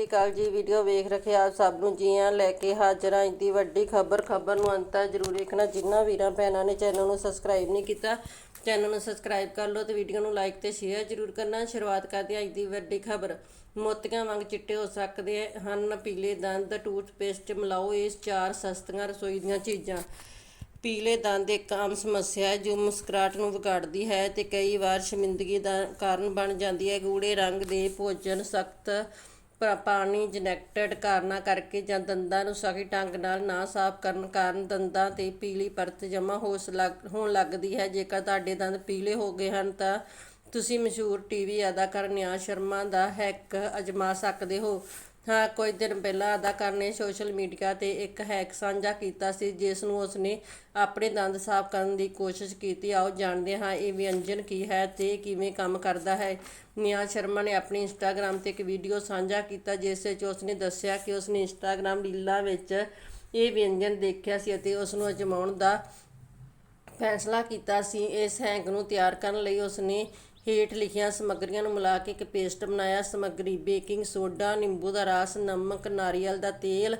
ਸਤਿ ਸ਼੍ਰੀ ਅਕਾਲ ਜੀ, ਵੀਡੀਓ ਵੇਖ ਰਹੇ ਆਪ ਸਭ ਨੂੰ ਜੀਆਂ ਲੈ ਕੇ ਹਾਜ਼ਰ ਹਾਂ ਅੱਜ ਦੀ ਵੱਡੀ ਖਬਰ। ਖਬਰ ਨੂੰ ਅੰਤ ਜ਼ਰੂਰ ਵੇਖਣਾ। ਜਿਨ੍ਹਾਂ ਵੀਰਾਂ ਭੈਣਾਂ ਨੇ ਚੈਨਲ ਨੂੰ ਸਬਸਕ੍ਰਾਈਬ ਨਹੀਂ ਕੀਤਾ, ਚੈਨਲ ਨੂੰ ਸਬਸਕ੍ਰਾਈਬ ਕਰ ਲਓ ਤੇ ਵੀਡੀਓ ਨੂੰ ਲਾਈਕ ਤੇ ਸ਼ੇਅਰ ਜ਼ਰੂਰ ਕਰਨਾ। ਸ਼ੁਰੂਆਤ ਕਰਦੇ ਹਾਂ ਅੱਜ ਦੀ ਵੱਡੀ ਖਬਰ। ਮੋਤੀਆਂ ਵਾਂਗ ਚਿੱਟੇ ਹੋ ਸਕਦੇ ਹਨ। ਪੀਲੇ ਦੰਦ, ਟੂਥਪੇਸਟ ਮਿਲਾਓ। ਇਸ ਚਾਰ ਸਸਤੀਆਂ ਰਸੋਈ ਦੀਆਂ ਚੀਜ਼ਾਂ। ਪੀਲੇ ਦੰਦ ਇੱਕ ਆਮ ਸਮੱਸਿਆ ਹੈ, ਜੋ ਮੁਸਕਰਾਹਟ ਨੂੰ ਵਿਗਾੜਦੀ ਹੈ ਤੇ ਕਈ ਵਾਰ ਸ਼ਰਮਿੰਦਗੀ ਦਾ ਕਾਰਨ ਬਣ ਜਾਂਦੀ ਹੈ। ਗੂੜੇ ਰੰਗ ਦੇ ਭੋਜਨ ਸਖਤ ਪ, ਪਾਣੀ ਜਨੈਕਟਡ ਕਾਰਨਾਂ ਕਰਕੇ ਜਾਂ ਦੰਦਾਂ ਨੂੰ ਸਹੀ ਢੰਗ ਨਾਲ ਨਾ ਸਾਫ਼ ਕਰਨ ਕਾਰਨ ਦੰਦਾਂ ਤੇ ਪੀਲੀ ਪਰਤ ਜਮ੍ਹਾਂ ਹੋ ਲੱਗ- ਹੋਣ ਲੱਗਦੀ ਹੈ। ਜੇਕਰ ਤੁਹਾਡੇ ਦੰਦ ਪੀਲੇ ਹੋ ਗਏ ਹਨ ਤਾਂ ਤੁਸੀਂ ਮਸ਼ਹੂਰ ਟੀਵੀ ਅਦਾਕਾਰ ਨਿਆ ਸ਼ਰਮਾ ਦਾ ਹੈਕ ਅਜਮਾ ਸਕਦੇ ਹੋ। ਹਾਂ, ਕੁਝ ਦਿਨ ਪਹਿਲਾਂ ਅਦਾਕਾਰ ਨੇ ਸੋਸ਼ਲ ਮੀਡੀਆ ਤੇ ਇੱਕ ਹੈਕ ਸਾਂਝਾ ਕੀਤਾ ਸੀ, ਜਿਸ ਨੂੰ ਉਸਨੇ ਆਪਣੇ ਦੰਦ ਸਾਫ਼ ਕਰਨ ਦੀ ਕੋਸ਼ਿਸ਼ ਕੀਤੀ। ਆਓ ਜਾਣਦੇ ਹਾਂ ਇਹ ਵਿਅੰਜਨ ਕੀ ਹੈ ਤੇ ਕਿਵੇਂ ਕੰਮ ਕਰਦਾ ਹੈ। ਨਿਆ ਸ਼ਰਮਾ ਨੇ ਆਪਣੀ ਇੰਸਟਾਗ੍ਰam ਤੇ ਇੱਕ ਵੀਡੀਓ ਸਾਂਝਾ ਕੀਤਾ, ਜਿਸ ਵਿੱਚ ਉਸਨੇ ਦੱਸਿਆ ਕਿ ਉਸਨੇ ਇੰਸਟਾਗ੍ਰam ਰੀਲਾਂ ਵਿੱਚ ਇਹ ਵਿਅੰਜਨ ਦੇਖਿਆ ਸੀ ਅਤੇ ਉਸ ਨੂੰ ਅਜਮਾਉਣ ਦਾ ਫੈਸਲਾ ਕੀਤਾ ਸੀ। ਇਸ ਹੈਂਗ ਨੂੰ ਤਿਆਰ ਕਰਨ ਲਈ ਉਸਨੇ ਹੇਠ ਲਿਖੀਆਂ, ਸਮੱਗਰੀਆਂ ਨੂੰ ਮਿਲਾ ਕੇ ਇੱਕ ਪੇਸਟ ਬਣਾਇਆ, ਸਮੱਗਰੀ, ਬੇਕਿੰਗ ਸੋਡਾ, ਨਿੰਬੂ ਦਾ ਰਸ, ਨਮਕ, ਨਾਰੀਅਲ ਦਾ ਤੇਲ,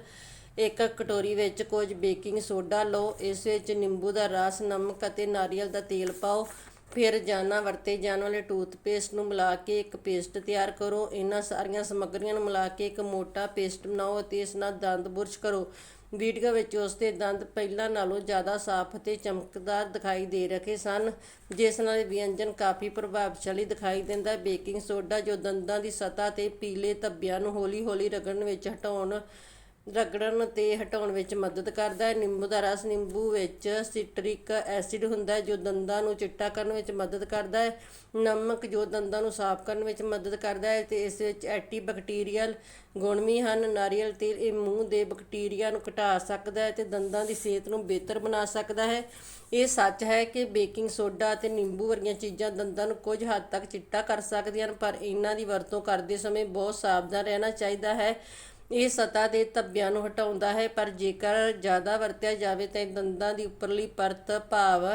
ਇੱਕ ਕਟੋਰੀ ਵਿੱਚ ਕੁਝ ਬੇਕਿੰਗ ਸੋਡਾ ਲਓ, ਇਸ ਵਿੱਚ ਨਿੰਬੂ ਦਾ ਰਸ, ਨਮਕ ਅਤੇ ਨਾਰੀਅਲ ਦਾ ਤੇਲ ਪਾਓ। ਫਿਰ ਰੋਜ਼ਾਨਾ ਵਰਤੇ ਜਾਣ ਵਾਲੇ ਟੂਥਪੇਸਟ ਨੂੰ ਮਿਲਾ ਕੇ ਇੱਕ ਪੇਸਟ ਤਿਆਰ ਕਰੋ। ਇਹਨਾਂ ਸਾਰੀਆਂ ਸਮੱਗਰੀਆਂ ਨੂੰ ਮਿਲਾ ਕੇ ਇੱਕ ਮੋਟਾ ਪੇਸਟ ਬਣਾਓ ਅਤੇ ਇਸ ਨਾਲ ਦੰਦ ਬੁਰਸ਼ ਕਰੋ। ਵੀਡੀਓ ਵਿੱਚ ਉਸ ਦੇ ਦੰਦ ਪਹਿਲਾਂ ਨਾਲੋਂ ਜ਼ਿਆਦਾ ਸਾਫ਼ ਅਤੇ ਚਮਕਦਾਰ ਦਿਖਾਈ ਦੇ ਰਹੇ ਸਨ, ਜਿਸ ਨਾਲ ਵਿਅੰਜਨ ਕਾਫੀ ਪ੍ਰਭਾਵਸ਼ਾਲੀ ਦਿਖਾਈ ਦਿੰਦਾ ਹੈ। ਬੇਕਿੰਗ ਸੋਡਾ ਜੋ ਦੰਦਾਂ ਦੀ ਸਤਹ ਤੇ ਪੀਲੇ ਧੱਬਿਆਂ ਨੂੰ ਹੌਲੀ-ਹੌਲੀ ਰਗੜਨ ਵਿੱਚ ਹਟਾਉਣ ਰਗੜਨ ਤੇ ਹਟਾਉਣ ਵਿੱਚ ਮਦਦ ਕਰਦਾ ਹੈ। ਨਿੰਬੂ ਦਾ ਰਸ ਨਿੰਬੂ ਵਿੱਚ ਸਿਟਰਿਕ ਐਸਿਡ ਹੁੰਦਾ ਹੈ, ਜੋ ਦੰਦਾਂ ਨੂੰ ਚਿੱਟਾ ਕਰਨ ਵਿੱਚ ਮਦਦ ਕਰਦਾ ਹੈ। ਨਮਕ ਜੋ ਦੰਦਾਂ ਨੂੰ ਸਾਫ਼ ਕਰਨ ਵਿੱਚ ਮਦਦ ਕਰਦਾ ਹੈ ਤੇ ਇਸ ਵਿੱਚ ਐਂਟੀਬੈਕਟੀਰੀਅਲ ਗੁਣ ਵੀ ਹਨ। ਨਾਰੀਅਲ ਤੇਲ ਇਹ ਮੂੰਹ ਦੇ ਬੈਕਟੀਰੀਆ ਨੂੰ ਘਟਾ ਸਕਦਾ ਹੈ ਤੇ ਦੰਦਾਂ ਦੀ ਸਿਹਤ ਨੂੰ ਬਿਹਤਰ ਬਣਾ ਸਕਦਾ ਹੈ। ਇਹ ਸੱਚ ਹੈ ਕਿ ਬੇਕਿੰਗ ਸੋਡਾ ਅਤੇ ਨਿੰਬੂ ਵਰਗੀਆਂ ਚੀਜ਼ਾਂ ਦੰਦਾਂ ਨੂੰ ਕੁਝ ਹੱਦ ਤੱਕ ਚਿੱਟਾ ਕਰ ਸਕਦੀਆਂ ਹਨ, ਪਰ ਇਹਨਾਂ ਦੀ ਵਰਤੋਂ ਕਰਦੇ ਸਮੇਂ ਬਹੁਤ ਸਾਵਧਾਨ ਰਹਿਣਾ ਚਾਹੀਦਾ ਹੈ। ਇਹ ਸਤ੍ਹਾ ਦੇ ਧੱਬਿਆਂ ਨੂੰ ਹਟਾਉਂਦਾ ਹੈ, ਪਰ ਜੇਕਰ ਜ਼ਿਆਦਾ ਵਰਤਿਆ ਜਾਵੇ ਤਾਂ ਇਹ ਦੰਦਾਂ ਦੀ ਉੱਪਰਲੀ ਪਰਤ ਭਾਵ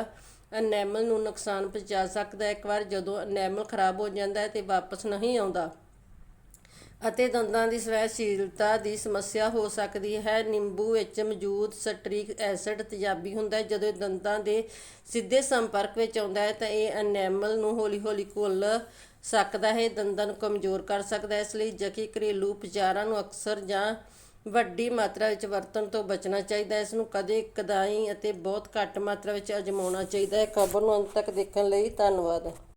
ਅਨੈਮਲ ਨੂੰ ਨੁਕਸਾਨ ਪਹੁੰਚਾ ਸਕਦਾ ਹੈ। ਇੱਕ ਵਾਰ ਜਦੋਂ ਅਨੈਮਲ ਖਰਾਬ ਹੋ ਜਾਂਦਾ ਹੈ ਤੇ ਵਾਪਸ ਨਹੀਂ ਆਉਂਦਾ। ਅਤੇ ਦੰਦਾਂ ਦੀ ਸਵੈਸ਼ੀਲਤਾ ਦੀ ਸਮੱਸਿਆ ਹੋ ਸਕਦੀ ਹੈ। ਨਿੰਬੂ ਵਿੱਚ ਮੌਜੂਦ ਸਟ੍ਰਿਕ ਐਸਿਡ ਤੇਜ਼ਾਬੀ ਹੁੰਦਾ ਹੈ। ਜਦੋਂ ਇਹ ਦੰਦਾਂ ਦੇ ਸਿੱਧੇ ਸੰਪਰਕ ਵਿੱਚ ਆਉਂਦਾ ਹੈ, ਤਾਂ ਇਹ ਐਨੈਮਲ ਨੂੰ ਹੌਲੀ-ਹੌਲੀ ਘੁਲ ਸਕਦਾ ਹੈ, ਦੰਦਾਂ ਨੂੰ ਕਮਜ਼ੋਰ ਕਰ ਸਕਦਾ ਹੈ। ਇਸ ਲਈ ਜਕੀ ਘਰੇਲੂ ਉਪਚਾਰਾਂ ਨੂੰ ਅਕਸਰ ਜਾਂ ਵੱਡੀ ਮਾਤਰਾ ਵਿੱਚ ਵਰਤਣ ਤੋਂ ਬਚਣਾ ਚਾਹੀਦਾ ਹੈ। ਇਸ ਨੂੰ ਕਦੇ ਕਦਾਈ ਅਤੇ ਬਹੁਤ ਘੱਟ ਮਾਤਰਾ ਵਿੱਚ ਅਜਮਾਉਣਾ ਚਾਹੀਦਾ ਹੈ। ਖਬਰ ਨੂੰ ਅੰਤ ਤੱਕ ਦੇਖਣ ਲਈ ਧੰਨਵਾਦ।